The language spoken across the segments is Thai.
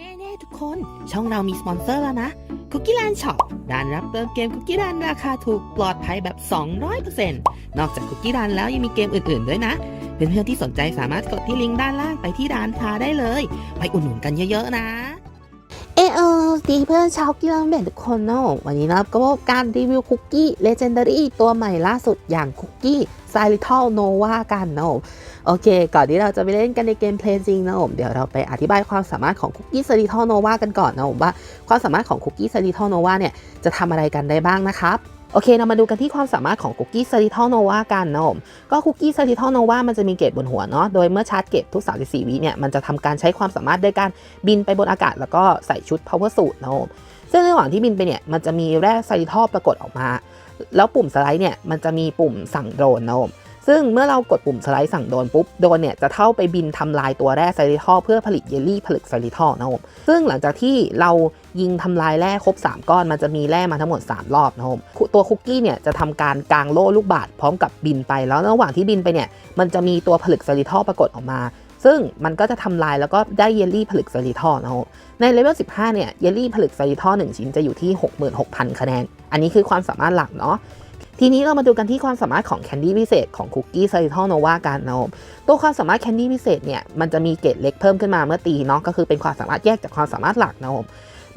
แน่ๆทุกคน ช่องเรามีสปอนเซอร์แล้วนะคุกกี้ a ลนช็อปร้านรับเติมเกมคุกกี้ a ลนราคาถูกปลอดภัยแบบ 200%นอกจากคุกกี้ a ลนแล้วยังมีเกมอื่นๆด้วยนะ เพื่อนๆที่สนใจสามารถกดที่ลิงก์ด้านล่างไปที่ร้านค้าได้เลย ไปอุดหนุนกันเยอะๆนะ เอเออดีเพื่อนชาวกีฬาเบนทุกคนเนาะวันนี้นะครับก็พบการรีวิวคุกกี้เลเจนดารี่ตัวใหม่ล่าสุดอย่างคุกกี้ไซริทัลโนวากันเนาะโอเค ก่อนที่เราจะไปเล่นกันในเกมเพลย์จริงนะผมเดี๋ยวเราไปอธิบายความสามารถของคุกกี้ไซริทัลโนวากันก่อนนะผมว่าความสามารถของคุกกี้ไซริทัลโนวาเนี่ยจะทำอะไรกันได้บ้างนะครับ โอเค เรามาดูกันที่ความสามารถของคุกกี้ไซริทอลโนวากันนะผมก็คุกกี้ไซริทอลโนวามันจะมีเกรดบนหัวเนาะ โดยเมื่อชาร์จเกรดทุก 34 วิเนี่ย มันจะทำการใช้ความสามารถด้วยการบินไปบนอากาศแล้วก็ใส่ชุด power suit นะผมซึ่งในระหว่างที่บินไปเนี่ย มันจะมีแร่ไซริทอลปรากฏออกมา แล้วปุ่มสไลด์เนี่ย มันจะมีปุ่มสั่งโดรนนะผม ซึ่งเมื่อเรากดปุ่มสไลด์สั่งโดนปุ๊บโดนเนี่ยจะเข้าไปบินทำลายตัวแร่ไซริทัลเพื่อผลิตเยลลี่ผลึกไซริทัลนะผมซึ่งหลังจากที่เรายิงทำลายแร่ครบ 3 ก้อนมันจะมีแร่มาทั้งหมด 3 รอบนะผมตัวคุกกี้เนี่ยจะทำการกางโล่ลูกบาศพร้อมกับบินไปแล้วระหว่างที่บินไปเนี่ยมันจะมีตัวผลึกไซริทัลปรากฏออกมาซึ่งมันก็จะทำลายแล้วก็ได้เยลลี่ผลึกไซริทัลนะครับในเลเวล 15 เนี่ย เยลลี่ผลึกไซริทัล1ชิ้นจะอยู่ที่ 66,000 คะแนน อันนี้คือความสามารถหลักเนาะ ทีนี้เรามาดูกันที่ความสามารถของแคนดี้พิเศษของคุกกี้ไซริทัลโนวากันนะครับตัวความสามารถแคนดี้พิเศษเนี่ยมันจะมีเกรดเล็กเพิ่มขึ้นมาเมื่อตีเนาะก็คือเป็นความสามารถแยกจากความสามารถหลักนะครับ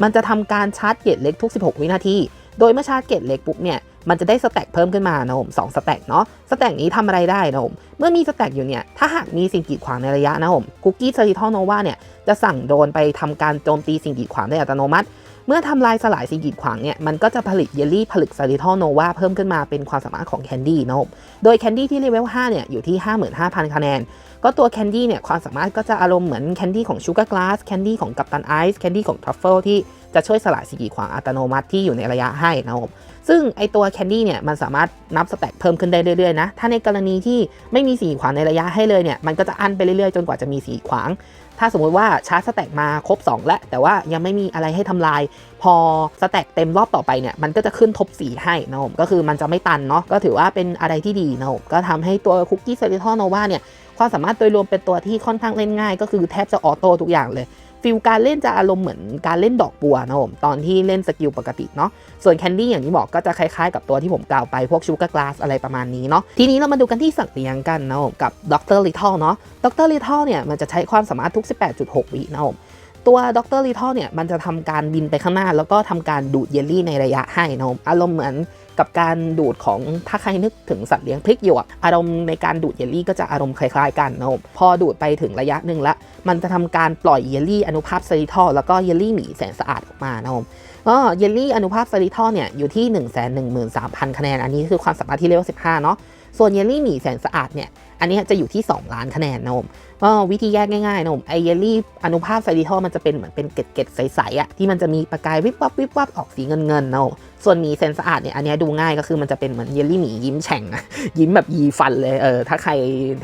มันจะทำการชาร์จเกรดเล็กทุก 16 วินาที โดยเมื่อชาร์จเกรดเล็กปุ๊บเนี่ยมันจะได้สแต็กเพิ่มขึ้นมานะผมสองสแต็กเนาะสแต็กนี้ทำอะไรได้นะผมเมื่อมีสแต็กอยู่เนี่ยถ้าหากมีสิ่งกีดขวางในระยะนะผมคุกกี้ไซริทัลโนวาเนี่ยจะสั่งโดนไปทำการโจมตีสิ่งกีดขวางได้อัตโนมัติ เมื่อทำลายสลายสิ่งกีดขวางเนี่ยมันก็จะผลิตเยลลี่ผลึกไซริทัลโนวาเพิ่มขึ้นมาเป็นความสามารถของแคนดี้นะครับโดยแคนดี้ที่เลเวล 5 เนี่ยอยู่ที่ 55,000 คะแนน ก็ตัวแคนดี้เนี่ยความสามารถก็จะอารมณ์เหมือนแคนดี้ของชูการ์กลาสแคนดี้ของกัปตันไอซ์แคนดี้ของทรัฟเฟิลที่จะช่วยสลายสิ่งกีดขวางอัตโนมัติที่อยู่ในระยะให้นะครับซึ่งไอตัวแคนดี้เนี่ยมันสามารถนับสแต็กเพิ่มขึ้นได้เรื่อยๆนะ ถ้าในกรณีที่ไม่มีสีขวางในระยะให้เลยเนี่ยมันก็จะอั้นไปเรื่อยๆ จนกว่าจะมีสีขวาง ถ้าสมมุติว่าชาร์จสแต็กมาครบ 2 แล้ว แต่ว่ายังไม่มีอะไรให้ทำลาย พอสแต็กเต็มรอบต่อไปเนี่ยมันก็จะขึ้นทบสีให้นะผมก็คือมันจะไม่ตันเนาะก็ถือว่าเป็นอะไรที่ดีนะผมก็ทำให้ตัวคุกกี้เซริทอลโนวาเนี่ย ความสามารถโดยรวมเป็นตัวที่ค่อนข้างเล่นง่าย ก็คือแทบจะออโต้ทุกอย่างเลยฟิลการเล่นจะอารมณ์เหมือนการเล่นดอกบัวนะผมตอนที่เล่นสกิลปกติเนาะส่วนแคนดี้อย่างที่บอกก็จะคล้ายๆกับตัวที่ผมกล่าวไปพวกชูการ์กลาสอะไรประมาณนี้เนาะทีนี้เรามาดูกันที่สัตว์เลี้ยงกันนะผมกับด็อกเตอร์ลิทอลเนาะด็อกเตอร์ลิทอลเนี่ยมันจะใช้ความสามารถทุก 18.6 วินะผมตัวด็อกเตอร์ลิทอลเนี่ยมันจะทำการบินไปข้างหน้า แล้วก็ทำการดูดเยลลี่ในระยะให้นะผมอารมณ์เหมือน กับการดูดของถ้าใครนึกถึงสัตว์เลี้ยงพริกหยวก อารมณ์ในการดูดเยลลี่ก็จะอารมณ์คล้ายๆกันนะผมพอดูดไปถึงระยะหนึ่งละ มันจะทำการปล่อยเยลลี่อนุภาคไซริทอลแล้วก็เยลลี่หมีแสนสะอาดออกมานะผมก็เยลลี่อนุภาคไซริทอลเนี่ยอยู่ที่ 1 1 3 0 0 0 คะแนน อันนี้คือความสามารถที่เลเวล15 เนาะ ส่วนเยลลี่หมีแสนสะอาดเนี่ย อันนี้จะอยู่ที่ 2 ล้านคะแนนนะผมก็วิธีแยกง่ายๆนะผมไอเยลลี่อนุภาคไซริทอลมันจะเป็นเหมือนเป็นเกล็ดๆใสๆอะที่มันจะมีประกายวิบวับวิบวับออกสีเงินๆนะผมส่วนหมีแสนสะอาดเนี่ยอันนี้ดูง่ายก็คือมันจะเป็นเหมือนเยลลี่หมียิ้มแฉ่งยิ้มแบบยีฟันเลยเออถ้าใคร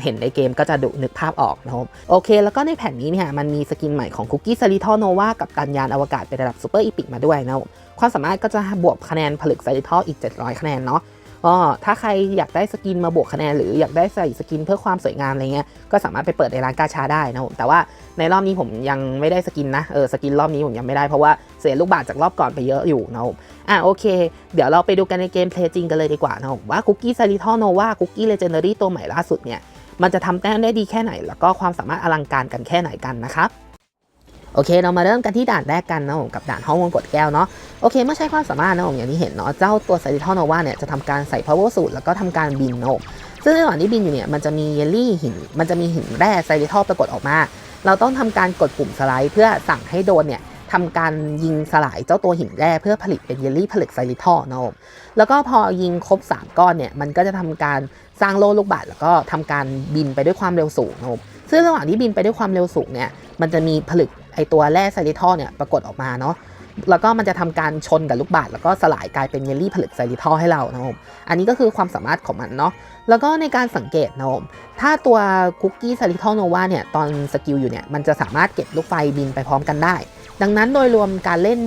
เห็นในเกมก็จะดูนึกภาพออกนะครับโอเค แล้วก็ในแผ่นนี้เนี่ยมันมีสกินใหม่ของคุกกี้ซาริทอโนวากับการยานอวกาศเป็นระดับซูเปอร์อีพิกมาด้วยนะความสามารถก็จะบวกคะแนนผลึกไซริทออีก 700 คะแนนเนาะ ก็ถ้าใครอยากได้สกินมาบวกคะแนนหรืออยากได้ใส่สกินเพื่อความสวยงามอะไรเงี้ยก็สามารถไปเปิดในร้านกาชาได้นะผมแต่ว่าในรอบนี้ผมยังไม่ได้สกินนะเออสกินรอบนี้ผมยังไม่ได้เพราะว่าเสียลูกบาศก์จากรอบก่อนไปเยอะอยู่นะผมอะโอเค เดี๋ยวเราไปดูกันในเกมเพลย์จริงกันเลยดีกว่านะผมว่าคุกกี้ซาริทอโนวาคุกกี้เลเจนดารี่ตัวใหม่ล่าสุดเนี่ยมันจะทำแต้มได้ดีแค่ไหน แล้วก็ความสามารถอลังการกันแค่ไหนกันนะครับ โอเค เรามาเริ่มกันที่ด่านแรกกันนะผมกับด่านห้องวงกดแก้วเนาะโอเคเมื่อใช้ความสามารถนะผมอย่างที่เห็นเนาะเจ้าตัวไซริทอลโนวาเนี่ยจะทำการใส่ power suit แล้วก็ทำการบินนะผมซึ่งในระหว่างที่บินอยู่เนี่ยมันจะมีเยลลี่หิน มันจะมีหินแร่ไซริทอลปรากฏออกมา เราต้องทำการกดปุ่มสไลด์ เพื่อสั่งให้โดนเนี่ยทำการยิงสลายเจ้าตัวหินแร่เพื่อผลิตเป็นเยลลี่ผลึกไซริทอลนะผมแล้วก็พอยิงครบ 3 ก้อนเนี่ยมันก็จะทำการสร้างโล่ลูกบาศก์แล้วก็ทำการบินไปด้วยความเร็วสูงนะผมซึ่งระหว่างที่บินไปด้วยความเร็วสูงเนี่ยมันจะมีผลึก ไอตัวแร่ไซริทอลเนี่ยปรากฏออกมาเนาะแล้วก็มันจะทำการชนกับลูกบาศก์แล้วก็สลายกลายเป็นเยลลี่ผลึกไซริทอลให้เรานะผมอันนี้ก็คือความสามารถของมันเนาะแล้วก็ในการสังเกตนะผมถ้าตัวคุกกี้ไซริทอลโนวาเนี่ยตอนสกิลอยู่เนี่ยมันจะสามารถเก็บลูกไฟบินไปพร้อมกันได้ ดังนั้นโดยรวมการเล่น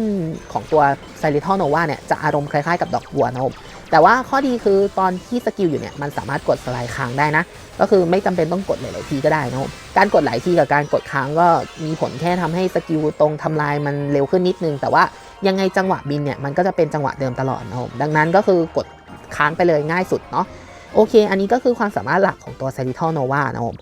ของตัวไซริทอลโนวาเนี่ยจะอารมณ์คล้ายๆกับดอกบัวนะผมแต่ว่าข้อดีคือตอนที่สกิลอยู่เนี่ยมันสามารถกดสลด์ค้างได้นะ ก็คือไม่จำเป็นต้องกดหลายๆทีก็ได้นะครับการกดหลายทีกับการกดค้างก็มีผลแค่ทำให้สกิลตรงทำลายมันเร็วขึ้นนิดนึง แต่ว่ายังไงจังหวะบินเนี่ยมันก็จะเป็นจังหวะเดิมตลอดนะครับดังนั้นก็คือกดค้างไปเลยง่ายสุดเนาะโอเค อันนี้ก็คือความสามารถหลักของตัว s e r i t a l Nova นะครับ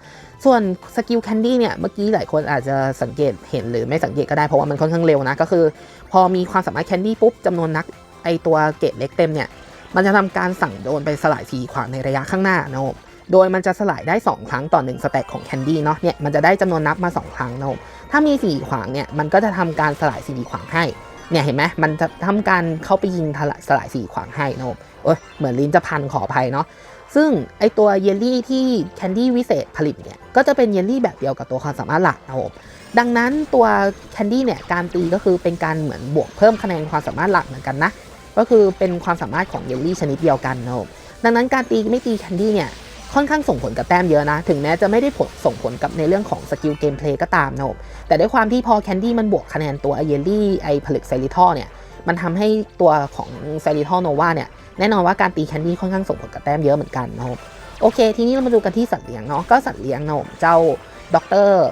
ส่วนสกิลแคนดี้เนี่ย เมื่อกี้หลายคนอาจจะสังเกตเห็นหรือไม่สังเกตก็ได้เพราะว่ามันค่อนข้างเร็วนะ ก็คือ พอมีความสามารถแคนดี้ปุ๊บจำนวนนักไอตัวเกตเล็กเต็มเนี่ย มันจะทำการสั่งโดนไปสลายทีขวางในระยะข้างหน้านะครับ โดยมันจะสลายได้ 2 ครั้งต่อ 1 สแต็กของแคนดี้เนาะเนี่ยมันจะได้จำนวนนับมา 2 ครั้งนะครับถ้ามี4ขวางเนี่ยมันก็จะทำการสลาย4ขวางให้เนี่ยเห็นไหมมันจะทำการเข้าไปยิงทลายสลาย4ขวางให้นะครับโอ้ยเหมือนลิ้นจะพันขออภัยเนาะซึ่งไอตัวเยลลี่ที่แคนดี้วิเศษผลิตเนี่ยก็จะเป็นเยลลี่แบบเดียวกับตัวความสามารถหลักนะครับดังนั้นตัวแคนดี้เนี่ยการตีก็คือเป็นการเหมือนบวกเพิ่มคะแนนความสามารถหลักเหมือนกันนะก็คือเป็นความสามารถของเยลลี่ชนิดเดียวกันนะครับดังนั้นการตีไม่ตีแคนดี้เนี่ย ค่อนข้างส่งผลกับแต้มเยอะนะ ถึงแม้จะไม่ได้ผลส่งผลกับในเรื่องของสกิลเกมเพลย์ก็ตามนะครับแต่ด้วยความที่พอแคนดี้มันบวกคะแนนตัวเยลลี่ไอผลึกไซริทอเนี่ยมันทำให้ตัวของไซริทอโนวาเนี่ยแน่นอนว่าการตีแคนดี้ค่อนข้างส่งผลกับแต้มเยอะเหมือนกันนะครับโอเค ทีนี้เรามาดูกันที่สัตว์เลี้ยงเนาะก็สัตว์เลี้ยงนะครับเจ้าด็อกเตอร์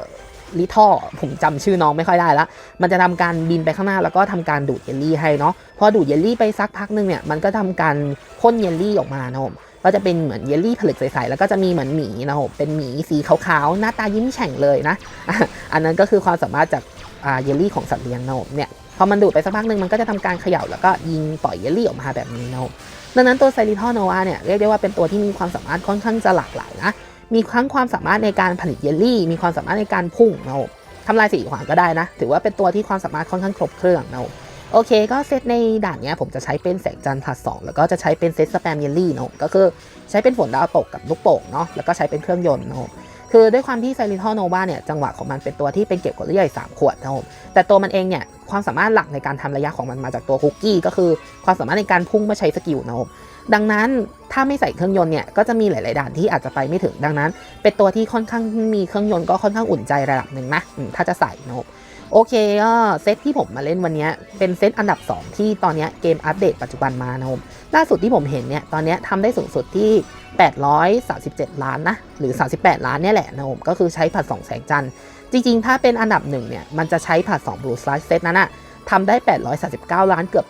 ลิท่อผมจำชื่อน้องไม่ค่อยได้ละ มันจะทำการบินไปข้างหน้าแล้วก็ทำการดูดเยลลี่ให้เนาะ พอดูดเยลลี่ไปสักพักหนึงเนี่ย มันก็ทำการพ่นเยลลี่ออกมานะครับก็จะเป็นเหมือนเยลลี่ผลึกใสๆ แล้วก็จะมีเหมือนหมีนะครับเป็นหมีสีขาวๆ หน้าตายิ้มแฉ่งเลยนะ อันนั้นก็คือความสามารถจากเยลลี่ของสัตว์เลี้ยงนะครับเนี่ย พอมันดูดไปสักพักหนึ่งมันก็จะทำการเขย่าแล้วก็ยิงปล่อยเยลลี่ออกมาแบบนี้นะครับดังนั้นตัวไซริทอโนวาเนี่ยเรียกได้ว่าเป็นตัวที่มีความสามารถค่อนข้างจะหลากหลายนะ มีทั้งความสามารถในการผลิตเยลลี่ มีความสามารถในการพุ่งนะทำลายสีขวางก็ได้นะ ถือว่าเป็นตัวที่ความสามารถค่อนข้างครบเครื่องนะโอเค ก็เซตในด่านเนี้ยผมจะใช้เป็นแสงจันทร์ผลัดสองแล้วก็จะใช้เป็นเซตสแปมเยลลี่นะก็คือใช้เป็นฝนดาวตกกับลูกโป่งเนาะแล้วก็ใช้เป็นเครื่องยนต์นะคือด้วยความที่ไซริทอโนวาเนี่ยจังหวะของมันเป็นตัวที่เป็นเก็บกดเลือด3ขวดนะครับแต่ตัวมันเองเนี่ยความสามารถหลักในการทำระยะของมันมาจากตัวคุกกี้ก็คือ ความสามารถในการพุ่งเมื่อใช้สกิลนะครับ ดังนั้นถ้าไม่ใส่เครื่องยนต์เนี่ยก็จะมีหลาย ๆ ด่านที่อาจจะไปไม่ถึงดังนั้น เป็นตัวที่ค่อนข้างมีเครื่องยนต์ก็ค่อนข้างอุ่นใจระดับหนึ่งนะถ้าจะใส่นะครับโอเคก็เซตที่ผมมาเล่นวันนี้เป็นเซตอันดับ 2 ที่ตอนนี้เกมอัปเดตปัจจุบันมานะครับล่าสุดที่ผมเห็นเนี่ยตอนนี้ทำได้สูงสุดที่ 837 ล้านนะหรือ 38 ล้านเนี่ยแหละนะครับก็คือใช้ผัด2แสงจันทร์จริง ๆ ถ้าเป็นอันดับหนึ่งเนี่ยมันจะใช้ผัด2 Blue Slash Set นั้นอะ ทำได้ 839 ล้านเกือบ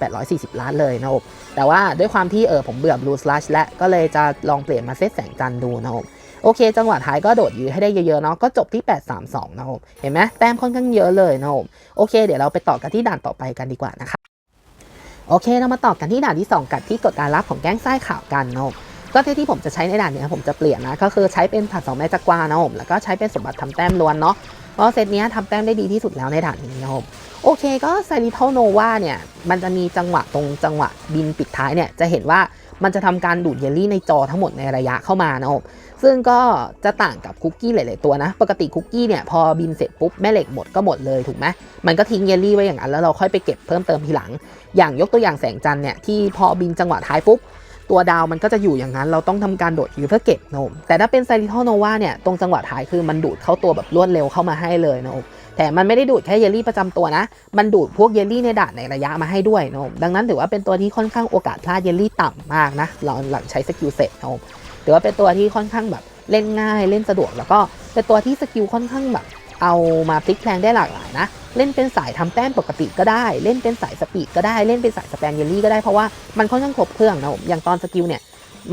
840 ล้านเลยนะครับแต่ว่าด้วยความที่เออผมเบื่อ Blue Slash และก็เลยจะลองเปลี่ยนมาเซตแสงจันดูนะครับโอเค จังหวะท้ายก็โดดยื้อให้ได้เยอะๆเนาะก็จบที่ 832 นะครับเห็นไหมแต้มค่อนข้างเยอะเลยนะครับโอเค เดี๋ยวเราไปต่อกันที่ด่านต่อไปกันดีกว่านะคะโอเค เรามาต่อกันที่ด่านที่ 2 กันที่กดการรับของแก๊งไส้ข่าวกันนะครับก็ที่ที่ผมจะใช้ในด่านนี้ผมจะเปลี่ยนนะก็คือใช้เป็นผัดสองแม่จักวานะผมแล้วก็ใช้เป็นสมบัติทำแต้มล้วนเนาะเพราะเซตนี้ยทำแต้มได้ดีที่สุดแล้วในด่านนี้นะครับ โอเคก็ไซริทอลโนวาเนี่ยมันจะมีจังหวะตรงจังหวะบินปิดท้ายเนี่ยจะเห็นว่ามันจะทำการดูดเยลลี่ในจอทั้งหมดในระยะเข้ามานะครับซึ่งก็จะต่างกับคุกกี้หลาย ๆ ตัวนะ ปกติคุกกี้เนี่ยพอบินเสร็จปุ๊บแม่เหล็กหมดก็หมดเลยถูกไหมมันก็ทิ้งเยลลี่ไว้อย่างนั้นแล้วเราค่อยไปเก็บเพิ่มเติมทีหลัง อย่างยกตัวอย่างแสงจันทร์เนี่ยที่พอบินจังหวะท้ายปุ๊บตัวดาวมันก็จะอยู่อย่างนั้น เราต้องทำการโดดยื้อเพื่อเก็บนะผมแต่ถ้าเป็นไซริทอโนวาเนี่ยตรงจังหวะท้ายคือมันดูดเข้าตัวแบบรวดเร็วเข้ามาให้เลยนะผม แต่มันไม่ได้ดูดแค่เยลลี่ประจำตัวนะ มันดูดพวกเยลลี่ในด่านในระยะมาให้ด้วยนะดังนั้นถือว่าเป็นตัวที่ค่อนข้างโอกาสพลาดเยลลี่ต่ำมากนะหลังหลังใช้สกิลเสร็จนะถือว่าเป็นตัวที่ค่อนข้างแบบเล่นง่ายเล่นสะดวก แล้วก็เป็นตัวที่สกิลค่อนข้างแบบเอามาพลิกแพลงได้หลากหลายนะ เล่นเป็นสายทำแต้มปกติก็ได้ เล่นเป็นสายสปีดก็ได้ เล่นเป็นสายสแปมเยลลี่ก็ได้ เพราะว่ามันค่อนข้างครบเครื่องนะผม อย่างตอนสกิลเนี่ย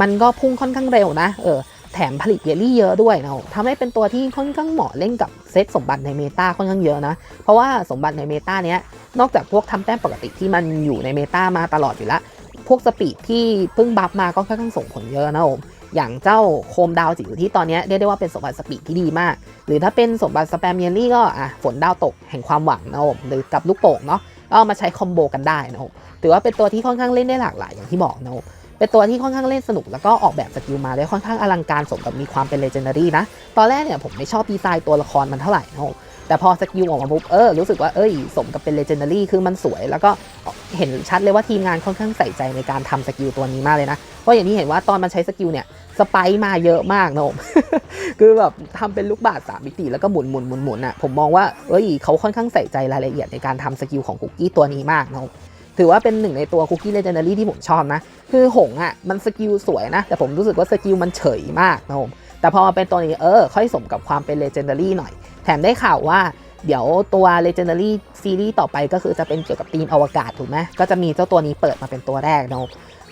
มันก็พุ่งค่อนข้างเร็วนะ เออ แถมผลิตเยลลี่เยอะด้วยนะทำให้เป็นตัวที่ค่อนข้างเหมาะเล่นกับเซตสมบัติในเมตาค่อนข้างเยอะนะ เพราะว่าสมบัติในเมตาเนี้ยนอกจากพวกทำแต้มปกติที่มันอยู่ในเมตามาตลอดอยู่แล้วพวกสปีดที่เพิ่งบัฟมาก็ค่อนข้างส่งผลเยอะนะผมอย่างเจ้าโคมดาวจิ๋วที่ตอนนี้เรียกได้ว่าเป็นสมบัติสปีดที่ดีมาก หรือถ้าเป็นสมบัติสแปมเยลลี่ก็อะฝนดาวตกแห่งความหวังนะผมหรือกับลูกโป่งเนาะก็มาใช้คอมโบกันได้นะผมถือว่าเป็นตัวที่ค่อนข้างเล่นได้หลากหลายอย่างที่บอกนะผม เป็นตัวที่ค่อนข้างเล่นสนุกแล้วก็ออกแบบสกิลมาได้ค่อนข้างอลังการสมกับมีความเป็นเลเจนดารี่นะ ตอนแรกเนี่ยผมไม่ชอบดีไซน์ตัวละครมันเท่าไหร่นะแต่พอสกิลออกมาปุ๊บเออรู้สึกว่าเอ้ยสมกับเป็นเลเจนดารี่คือมันสวย แล้วก็เห็นชัดเลยว่าทีมงานค่อนข้างใส่ใจในการทำสกิลตัวนี้มากเลยนะ เพราะอย่างที่เห็นว่าตอนมันใช้สกิลเนี่ยสไปค์มาเยอะมากนะผมคือแบบทำเป็นลูกบาศก์สามมิติแล้วก็หมุนหมุนหมุนหมุนอะผมมองว่าเอ้ยเขาค่อนข้างใส่ใจรายละเอียดในการทำสกิลของคุกกี้ตัวนี้มากนะผม ถือว่าเป็นหนึ่งในตัวคุกกี้เลเจนดารี่ที่ผมชอบนะ คือหงอะมันสกิลสวยนะ แต่ผมรู้สึกว่าสกิลมันเฉยมากนะผมแต่พอมาเป็นตัวนี้เออ ค่อยสมกับความเป็นเลเจนดารี่หน่อย แถมได้ข่าวว่าเดี๋ยวตัว Legendary ซีรีส์ต่อไปก็คือจะเป็นเกี่ยวกับธีมอวกาศถูกไหมก็จะมีเจ้าตัวนี้เปิดมาเป็นตัวแรกเนาะ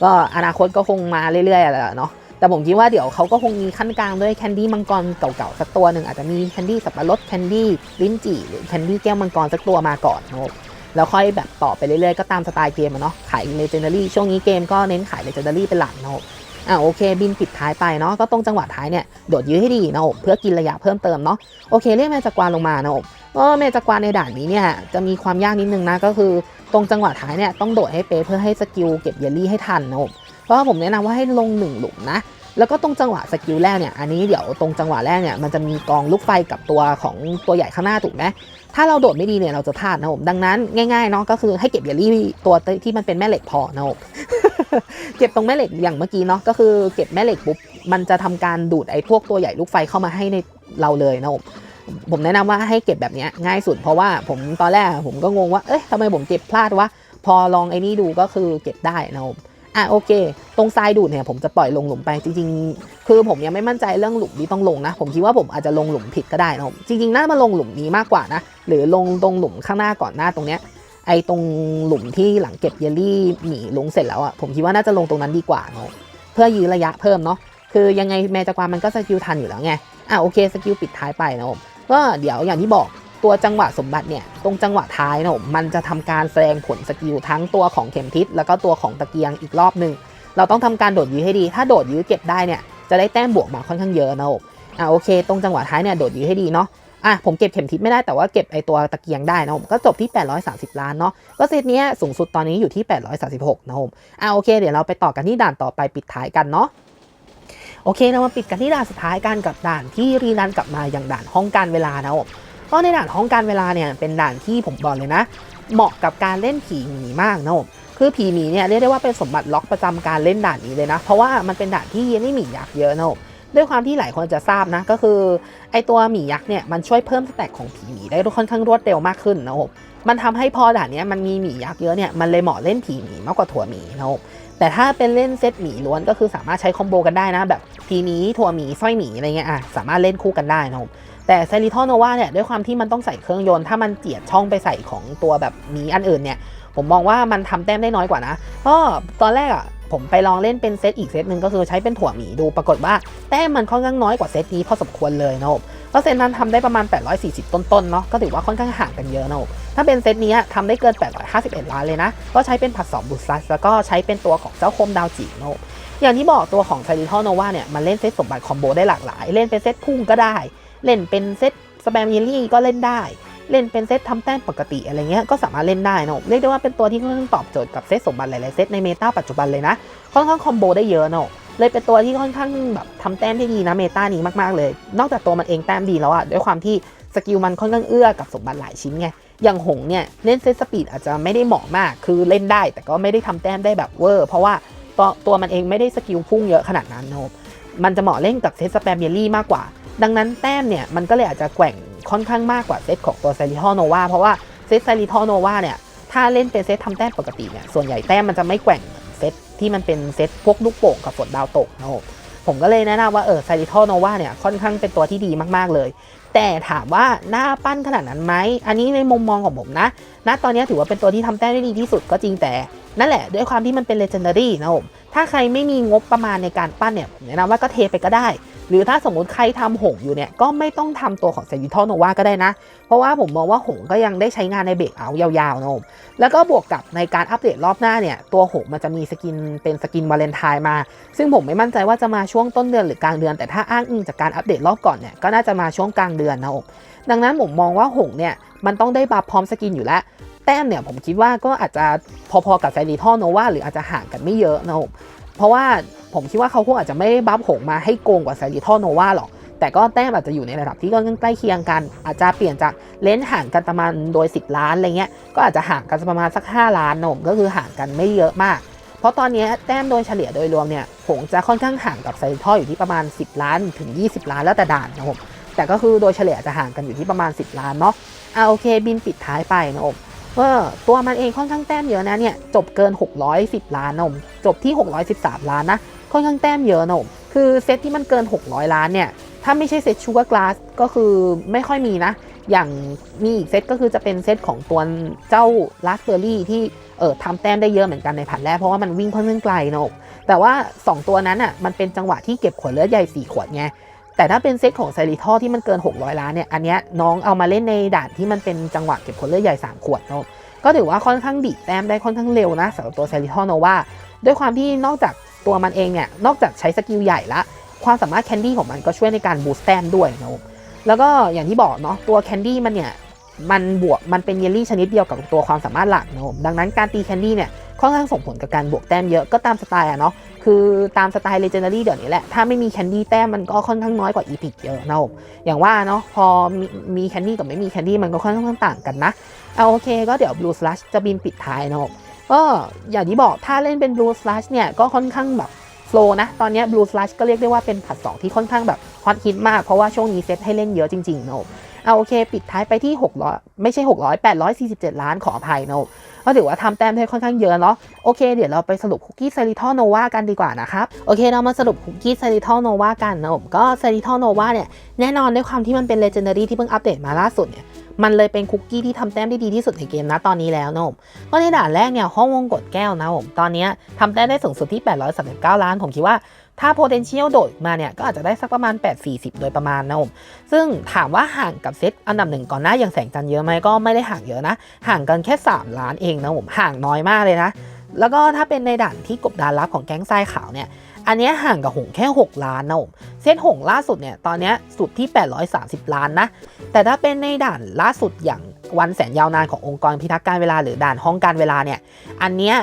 ก็อนาคตก็คงมาเรื่อยๆแหละเนาะแต่ผมคิดว่าเดี๋ยวเขาก็คงมีขั้นกลางด้วยแคนดี้มังกรเก่าๆสักตัวหนึ่งอาจจะมีแคนดี้สับปะรดแคนดี้ลิ้นจี่หรือแคนดี้แก้วมังกรสักตัวมาก่อนเนาะ แล้วค่อยแบบต่อไปเรื่อยๆ ก็ตามสไตล์เกมอะเนาะขาย Legendary ช่วงนี้เกมก็เน้นขาย Legendary เป็นหลักเนาะอะโอเค บินปิดท้ายไปเนาะก็ตรงจังหวะท้ายเนี่ยโดดยื้อให้ดีเนาะเพื่อกินระยะเพิ่มเติมเนาะโอเคเรียกแมจากวานลงมาเนาะก็เมจักวาในด่านนี้เนี่ยจะมีความยากนิดนึงนะก็คือตรงจังหวะท้ายเนี่ยต้องโดดให้เป๊ะเพื่อให้สกิลเก็บเยลลี่ให้ทันนะผมเพราะว่าผมแนะนำว่าให้ลงหนึ่งหลุมนะ แล้วก็ตรงจังหวะสกิลแรกเนี่ยอันนี้เดี๋ยวตรงจังหวะแรกเนี่ยมันจะมีกองลูกไฟกับตัวของตัวใหญ่ข้างหน้าถูกไหมถ้าเราโดดไม่ดีเนี่ยเราจะพลาดนะผมดังนั้นง่ายๆเนาะก็คือให้เก็บเยลลี่ตัวที่มันเป็นแม่เหล็กพอนะผมเก็บตรงแม่เหล็กอย่างเมื่อกี้เนาะก็คือเก็บแม่เหล็กปุ๊บมันจะทำการดูดไอ้พวกตัวใหญ่ลูกไฟเข้ามาให้ในเราเลยนะผมผมแนะนำว่าให้เก็บแบบนี้ง่ายสุด เพราะว่าผมตอนแรกผมก็งงว่าเอ๊ะทำไมผมเก็บพลาดวะพอลองไอ้นี่ดูก็คือเก็บได้นะผม อะโอเค ตรงทรายดูดเนี่ยผมจะปล่อยลงหลุมไปจริงๆ คือผมยังไม่มั่นใจเรื่องหลุมที่ต้องลงนะ ผมคิดว่าผมอาจจะลงหลุมผิดก็ได้นะผมจริงๆน่ามาลงหลุมนี้มากกว่านะ หรือลงตรงหลุมข้างหน้าก่อนหน้าตรงเนี้ยไอตรงหลุมที่หลังเก็บเยลลี่หมีลงเสร็จแล้วอะผมคิดว่าน่าจะลงตรงนั้นดีกว่าเนาะเพื่อยื้อระยะเพิ่มเนาะคือยังไงแมจากวามันก็สกิลทันอยู่แล้วไงอะโอเคสกิลปิดท้ายไปนะผมก็เดี๋ยวอย่างที่บอก ตัวจังหวะสมบัติเนี่ยตรงจังหวะท้ายนะผมมันจะทำการแสดงผลสกิลทั้งตัวของเข็มทิศแล้วก็ตัวของตะเกียงอีกรอบหนึ่งเราต้องทำการโดดยื้อให้ดี ถ้าโดดยื้อเก็บได้เนี่ยจะได้แต้มบวกมาค่อนข้างเยอะนะผมอะโอเค ตรงจังหวะท้ายเนี่ยโดดยื้อให้ดีเนาะอะผมเก็บเข็มทิศไม่ได้แต่ว่าเก็บไอตัวตะเกียงได้นะผมก็จบที่ 830 ล้านเนาะก็เซตเนี้ยสูงสุดตอนนี้อยู่ที่ 836 นะผมอะโอเค เดี๋ยวเราไปต่อกันที่ด่านต่อไปปิดท้ายกันเนาะโอเคเรามาปิดกันที่ด่านสุดท้ายกันกับด่านที่รีรันกลับมาอย่างด่านห้องการเวลานะผม ก็ในด่านห้องการเวลาเนี่ยเป็นด่านที่ผมบอกเลยนะ เหมาะกับการเล่นผีหมีมากนะผมคือผีหมีเนี่ยเรียกได้ว่าเป็นสมบัติล็อกประจำการเล่นด่านนี้เลยนะ เพราะว่ามันเป็นด่านที่ไม่หมียักษ์เยอะนะผมด้วยความที่หลายคนจะทราบนะ ก็คือไอตัวหมียักษ์เนี่ยมันช่วยเพิ่มสแต็กของผีหมีได้ค่อนข้างรวดเร็วมากขึ้นนะผมมันทำให้พอด่านนี้มันมีหมียักษ์เยอะเนี่ยมันเลยเหมาะเล่นผีหมีมากกว่าถั่วหมีนะผม แต่ถ้าเป็นเล่นเซตหมีล้วนก็คือสามารถใช้คอมโบกันได้นะ แบบทีนี้ถั่วหมีสร้อยหมีอะไรเงี้ยอะสามารถเล่นคู่กันได้นะครับแต่เซริทอโนวาเนี่ยด้วยความที่มันต้องใส่เครื่องยนต์ถ้ามันเจียดช่องไปใส่ของตัวแบบหมีอันอื่นเนี่ยผมมองว่ามันทำแต้มได้น้อยกว่านะก็ตอนแรกอะผมไปลองเล่นเป็นเซตอีกเซตหนึ่งก็คือใช้เป็นถั่วหมีดูปรากฏว่าแต้มมันค่อนข้างน้อยกว่าเซตนี้พอสมควรเลยนะครับ ก็เซตนั้นทำได้ประมาณ 840 ต้นๆเนาะก็ถือว่าค่อนข้างห่างกันเยอะนะถ้าเป็นเซตนี้ทำได้เกิน 851 ล้านเลยนะ ก็ใช้เป็นผัด2บูสซัสแล้วก็ใช้เป็นตัวของเจ้าโคมดาวจิโนอย่างที่บอกตัวของไซริทอโนวาเนี่ยมันเล่นเซตสมบัติคอมโบได้หลากหลาย เล่นเป็นเซตพุ่งก็ได้ เล่นเป็นเซตสแปมเยลลี่ก็เล่นได้เล่นเป็นเซตทำแต้มปกติอะไรเงี้ยก็สามารถเล่นได้นะเรียกได้ว่าเป็นตัวที่ค่อนข้างตอบโจทย์กับเซตสมบัติหลายๆเซตในเมตาปัจจุบันเลยนะค่อนข้างคอมโบได้เยอะเนะ เลยเป็นตัวที่ค่อนข้างแบบทำแต้มได้ดีนะเมตานี้มากๆเลย นอกจากตัวมันเองแต้มดีแล้วอะด้วยความที่สกิลมันค่อนข้างเอื้อกับสมบัติหลายชิ้นไงอย่างหงเนี่ยเล่นเซตสปีดอาจจะไม่ได้เหมาะมาก คือเล่นได้แต่ก็ไม่ได้ทำแต้มได้แบบเวอร์เพราะว่าตัวตัวมันเองไม่ได้สกิลพุ่งเยอะขนาดนั้นนะครับมันจะเหมาะเล่นกับเซตสแปมเยลลี่มากกว่า ดังนั้นแต้มเนี่ยมันก็เลยอาจจะแกว่งค่อนข้างมากกว่าเซตของตัวไซริทอโนวาเพราะว่าเซตไซริทอโนวาเนี่ยถ้าเล่นเป็นเซตทำแต้มปกติเนี่ยส่วนใหญ่แต้มมันจะไม่แกว่ง ที่มันเป็นเซตพวกลูกโป่งกับฝนดาวตกนะครับผมก็เลยแนะนำว่าเออไซริทอโนวาเนี่ยค่อนข้างเป็นตัวที่ดีมากๆเลย แต่ถามว่าหน้าปั้นขนาดนั้นไหม อันนี้ในมุมมองของผมนะ ณตอนนี้ถือว่าเป็นตัวที่ทำแต้มได้ดีที่สุดก็จริงแต่ นั่นแหละด้วยความที่มันเป็น legendary นะผม ถ้าใครไม่มีงบประมาณในการปั้นเนี่ยแนะนำว่าก็เทไปก็ได้ หรือถ้าสมมุติใครทำหงอยู่เนี่ย ก็ไม่ต้องทำตัวของเซนิทอโนวาก็ได้นะ เพราะว่าผมมองว่าหงก็ยังได้ใช้งานในเบรกเอาท์ยาวๆนะผมแล้วก็บวกกับในการอัปเดตรอบหน้าเนี่ย ตัวหงมันจะมีสกินเป็นสกินวาเลนไทน์มา ซึ่งผมไม่มั่นใจว่าจะมาช่วงต้นเดือนหรือกลางเดือน แต่ถ้าอ้างอิงจากการอัปเดตรอบก่อนเนี่ยก็น่าจะมาช่วงกลางเดือนนะผม ดังนั้นผมมองว่าหงเนี่ยมันต้องได้บัฟพร้อมสกินอยู่แล้ว แต้มเนี่ยผมคิดว่าก็อาจจะพอๆกับไซริทอโนวาหรืออาจจะห่างกันไม่เยอะนะผมเพราะว่าผมคิดว่าเขาคงอาจจะไม่ได้บัฟหงมาให้โกงกว่าไซริทอโนวาหรอกแต่ก็แต้มอาจจะอยู่ในระดับที่ก็ใกล้เคียงกัน อาจจะเปลี่ยนจากเลนห่างกันประมาณโดย 10 ล้านอะไรเงี้ยก็อาจจะห่างกันประมาณสัก 5 ล้านนะผมก็คือห่างกันไม่เยอะมาก เพราะตอนนี้แต้มโดยเฉลี่ยโดยรวมเนี่ยหงจะค่อนข้างห่างกับไซริทออยู่ที่ประมาณ 10 ล้านถึง 20 ล้านแล้วแต่ด่านนะผม แต่ก็คือโดยเฉลี่ยจะห่างกันอยู่ที่ประมาณ 10 ล้านเนาะอ่าโอเค บินปิดท้ายไปนะผมเออตัวมันเองค่อนข้างแต้มเยอะนะเนี่ยจบเกิน 610 ล้านนะผมจบที่ 613 ล้านนะค่อนข้างแต้มเยอะนะผมคือเซตที่มันเกิน 600 ล้านเนี่ยถ้าไม่ใช่เซตชูการ์กลาสก็คือไม่ค่อยมีนะ อย่างมีอีกเซตก็คือจะเป็นเซตของตัวเจ้าลาสเบอร์รี่ที่เออทำแต้มได้เยอะเหมือนกันในผัดแรกเพราะว่ามันวิ่งค่อนข้างไกลนะผมแต่ว่า 2 ตัวนั้นอะมันเป็นจังหวะที่เก็บขวดเลือดใหญ่ 4 ขวดไง แต่ถ้าเป็นเซตของไซริทอที่มันเกิน 600 ล้านเนี่ย อันเนี้ยน้องเอามาเล่นในด่านที่มันเป็นจังหวะเก็บผลเลือดใหญ่ 3 ขวดเนาะก็ถือว่าค่อนข้างดีแต้มได้ค่อนข้างเร็วนะสำหรับตัวไซริทอโนว่าด้วยความที่นอกจากตัวมันเองเนี่ย นอกจากใช้สกิลใหญ่ละ ความสามารถแคนดี้ของมันก็ช่วยในการบูสต์แต้มด้วยนะแล้วก็อย่างที่บอกเนาะตัวแคนดี้มันเนี่ยมันบวกมันเป็นเยลลี่ชนิดเดียวกับตัวความสามารถหลักนะดังนั้นการตีแคนดี้เนี่ย ค่อนข้างส่งผลกับการบวกแต้มเยอะก็ตามสไตล์อะเนาะคือตามสไตล์เลเจนดารี่เดี๋ยวนี้แหละ ถ้าไม่มีแคนดี้แต้มมันก็ค่อนข้างน้อยกว่าอีพิกเยอะนะผมอย่างว่าเนาะพอมีแคนดี้กับไม่มีแคนดี้มันก็ค่อนข้างต่างกันนะเอาโอเคก็เดี๋ยว Blue Slash จะบินปิดท้ายนะผมก็อย่างที่บอกถ้าเล่นเป็น Blue Slash เนี่ยก็ค่อนข้างแบบโฟลนะตอนนี้ Blue Slash ก็เรียกได้ว่าเป็นผัด2ที่ค่อนข้างแบบฮอตฮิตมากเพราะว่าช่วงนี้เซตให้เล่นเยอะจริงๆนะผมเอาโอเค ปิดท้ายไปที่ 600 ไม่ใช่ 600 847 ล้านขออภัยนะผม ก็ถือว่าทำแต้มได้ค่อนข้างเยอะเนาะโอเคเดี๋ยวเราไปสรุปคุกกี้ไซริทอโนวากันดีกว่านะครับโอเคเรามาสรุปคุกกี้ไซริทอโนวากันนะผมก็ไซริทอโนวาเนี่ยแน่นอนด้วยความที่มันเป็นเลเจนดารี่ที่เพิ่งอัปเดตมาล่าสุดเนี่ยมันเลยเป็นคุกกี้ที่ทำแต้มได้ดีที่สุดในเกมนะตอนนี้แล้วนะผมก็ในด่านแรกเนี่ยห้องวงกดแก้วนะผมตอนนี้ทำแต้มได้สูงสุดที่ 839 ล้านผมคิดว่า ถ้า potential โดดมาเนี่ย ก็อาจจะได้สักประมาณ 840 โดยประมาณนะผมซึ่งถามว่าห่างกับเซตอันดับหนึ่งก่อนหน้าอย่างแสงจันทร์เยอะไหมก็ไม่ได้ห่างเยอะนะ ห่างกันแค่ 3 ล้านเองนะผมห่างน้อยมากเลยนะ แล้วก็ถ้าเป็นในด่านที่กบดานลับของแก๊งทรายขาวเนี่ยอันนี้ห่างกับหงแค่ 6 ล้านนะผมเซตหงล่าสุดเนี่ยตอนนี้สุดที่ 830 ล้านนะ แต่ถ้าเป็นในด่านล่าสุดอย่างวันแสนยาวนานขององค์กรพิทักษ์การเวลาหรือด่านห้องการเวลาเนี่ยอันเนี้ย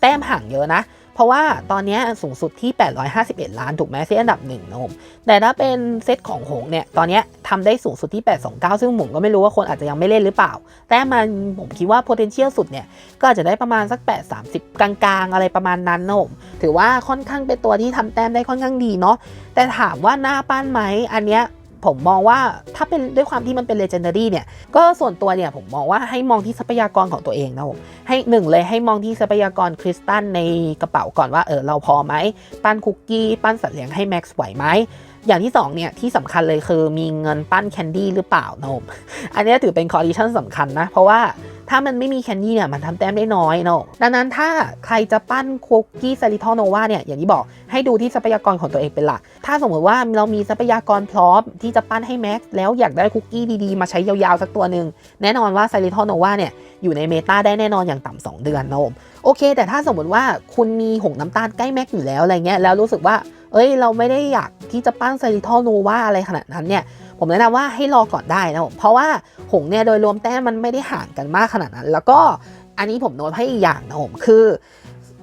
แต้มห่างเยอะนะ เพราะว่าตอนนี้สูงสุดที่ 851 ล้านถูกไหมเซตอันดับหนึ่งนะผมแต่ถ้าเป็นเซตของหงเนี่ยตอนนี้ทำได้สูงสุดที่ 829 ซึ่งผมก็ไม่รู้ว่าคนอาจจะยังไม่เล่นหรือเปล่า แต่มันผมคิดว่า potential สุดเนี่ยก็อาจจะได้ประมาณสัก 830 กลางๆ อะไรประมาณนั้นนะผมถือว่าค่อนข้างเป็นตัวที่ทำแต้มได้ค่อนข้างดีเนาะแต่ถามว่าหน้าปั้นไหมอันเนี้ย ผมมองว่าถ้าเป็นด้วยความที่มันเป็น legendary เนี่ย ก็ส่วนตัวเนี่ยผมมองว่าให้มองที่ทรัพยากรของตัวเองนะผมให้หนึ่งเลยให้มองที่ทรัพยากรคริสตัลในกระเป๋าก่อนว่าเออเราพอไหมปั้นคุกกี้ปั้นสัตว์เลี้ยงให้แม็กซ์ไหวไหมอย่างที่2เนี่ยที่สำคัญเลยคือมีเงินปั้นแคนดี้หรือเปล่านะผมอันนี้ถือเป็นคอร์ดิชันสำคัญนะ เพราะว่า ถ้ามันไม่มีแคนดี้เนี่ยมันทำแต้มได้น้อยเนาะดังนั้นถ้าใครจะปั้นคุกกี้ซาริทอโนวาเนี่ยอย่างที่บอกให้ดูที่ทรัพยากรของตัวเองเป็นหลัก ถ้าสมมติว่าเรามีทรัพยากรพร้อมที่จะปั้นให้แม็กซ์แล้วอยากได้คุกกี้ดีๆ มาใช้ยาวๆสักตัวหนึ่งแน่นอนว่าซาริทอโนวาเนี่ยอยู่ในเมตาได้แน่นอนอย่างต่ำสองเดือนนะผมโอเค แต่ถ้าสมมติว่าคุณมีหงน้ำตาลใกล้แม็กอยู่แล้วอะไรเงี้ยแล้วรู้สึกว่า เอ้ยเราไม่ได้อยากที่จะปั้นไซริทอลโนวาอะไรขนาดนั้นเนี่ยผมแนะนำว่าให้รอก่อนได้นะผมเพราะว่าหงเนี่ยโดยรวมแต้มมันไม่ได้ห่างกันมากขนาดนั้น แล้วก็อันนี้ผมโน้ตให้อีกอย่างนะผมคือ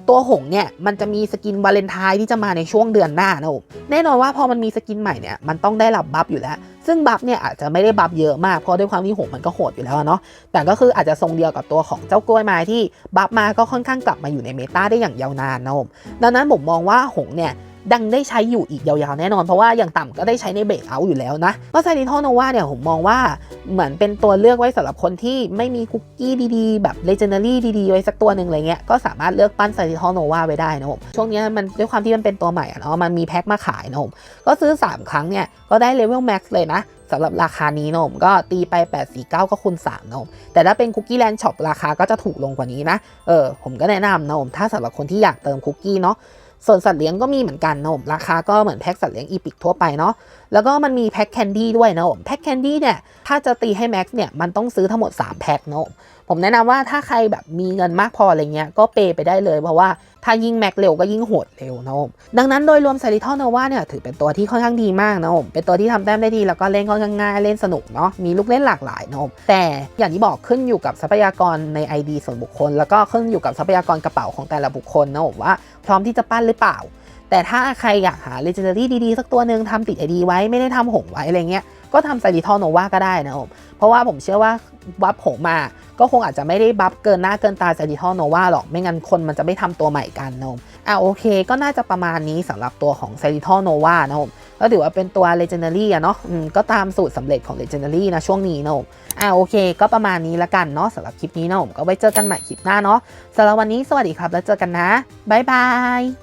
ตัวหงเนี่ยมันจะมีสกินวาเลนไทน์ที่จะมาในช่วงเดือนหน้านะผมแน่นอนว่าพอมันมีสกินใหม่เนี่ยมันต้องได้รับบัฟอยู่แล้ว ซึ่งบัฟเนี่ยอาจจะไม่ได้บัฟเยอะมากเพราะด้วยความที่หงมันก็โหดอยู่แล้วเนาะแต่ก็คืออาจจะทรงเดียวกับตัวของเจ้ากล้วยไม้ที่บัฟมาก็ค่อนข้างกลับมาอยู่ในเมตาได้อย่างยาวนานนะผมดังนั้นผมมองว่าหงเนี่ย ดังได้ใช้อยู่อีกยาวๆแน่นอน เพราะว่าอย่างต่ำก็ได้ใช้ในเบรกเอาท์อยู่แล้วนะก็ไซริทอโนวาเนี่ยผมมองว่าเหมือนเป็นตัวเลือกไว้สำหรับคนที่ไม่มีคุกกี้ดีๆ แบบเลเจนดารี่ดีๆ ไว้สักตัวหนึ่งอะไรเงี้ยก็สามารถเลือกปั้นไซริทอโนวาไว้ได้นะผมช่วงนี้มันด้วยความที่มันเป็นตัวใหม่อะเนาะมันมีแพ็คมาขายนะผมก็ซื้อ 3 ครั้งเนี่ยก็ได้เลเวลแม็กซ์เลยนะสำหรับราคานี้นมก็ตีไป 849 ก็คูณ3นมแต่ถ้าเป็นคุกกี้แลนด์ช็อปราคาก็จะถูกลงกว่านี้นะเออผมก็แนะนำนะผมถ้าสำหรับคนที่อยากเติมคุกกี้เนาะ ส่วนสัตว์เลี้ยงก็มีเหมือนกันนะผมราคาก็เหมือนแพ็คสัตว์เลี้ยงอีพิกทั่วไปเนาะแล้วก็มันมีแพ็คแคนดี้ด้วยนะผมแพ็คแคนดี้เนี่ยถ้าจะตีให้แม็กซ์เนี่ยมันต้องซื้อทั้งหมด 3 แพ็คนะผม ผมแนะนำว่าถ้าใครแบบมีเงินมากพออะไรเงี้ยก็เปย์ไปได้เลยเพราะว่าถ้ายิ่งแม็กเร็วก็ยิ่งโหดเร็วนะผมดังนั้นโดยรวมไซริทอลโนวาเนี่ยถือเป็นตัวที่ค่อนข้างดีมากนะผมเป็นตัวที่ทำแต้มได้ดีแล้วก็เล่นค่อนข้างง่ายเล่นสนุกเนาะมีลูกเล่นหลากหลายนะผมแต่อย่างที่บอกขึ้นอยู่กับทรัพยากรใน ID ส่วนบุคคล แล้วก็ขึ้นอยู่กับทรัพยากรกระเป๋าของแต่ละบุคคลนะผมว่าพร้อมที่จะปั้นหรือเปล่า แต่ถ้าใครอยากหา legendary ดีๆ สักตัวหนึ่งทำติดไอดีไว้ไม่ได้ทำหงไว้อะไรเงี้ยก็ทำไซริทอลโนวาก็ได้นะผมเพราะว่าผมเชื่อว่าบัฟหงมา ก็คงอาจจะไม่ได้บัฟเกินหน้าเกินตาไซริทอลโนวาหรอก ไม่งั้นคนมันจะไม่ทำตัวใหม่กันนะผมอะโอเค ก็น่าจะประมาณนี้สำหรับตัวของไซริทอลโนวานะผมก็ถือว่าเป็นตัว Legendary อะเนาะอืมก็ตามสูตรสำเร็จของ Legendary นะช่วงนี้นะผมอ่าโอเค ก็ประมาณนี้ละกันเนาะสำหรับคลิปนี้นะผมก็ไว้เจอกันใหม่คลิปหน้าเนาะสำหรับวันนี้สวัสดีครับแล้วเจอกันนะ บ๊ายบาย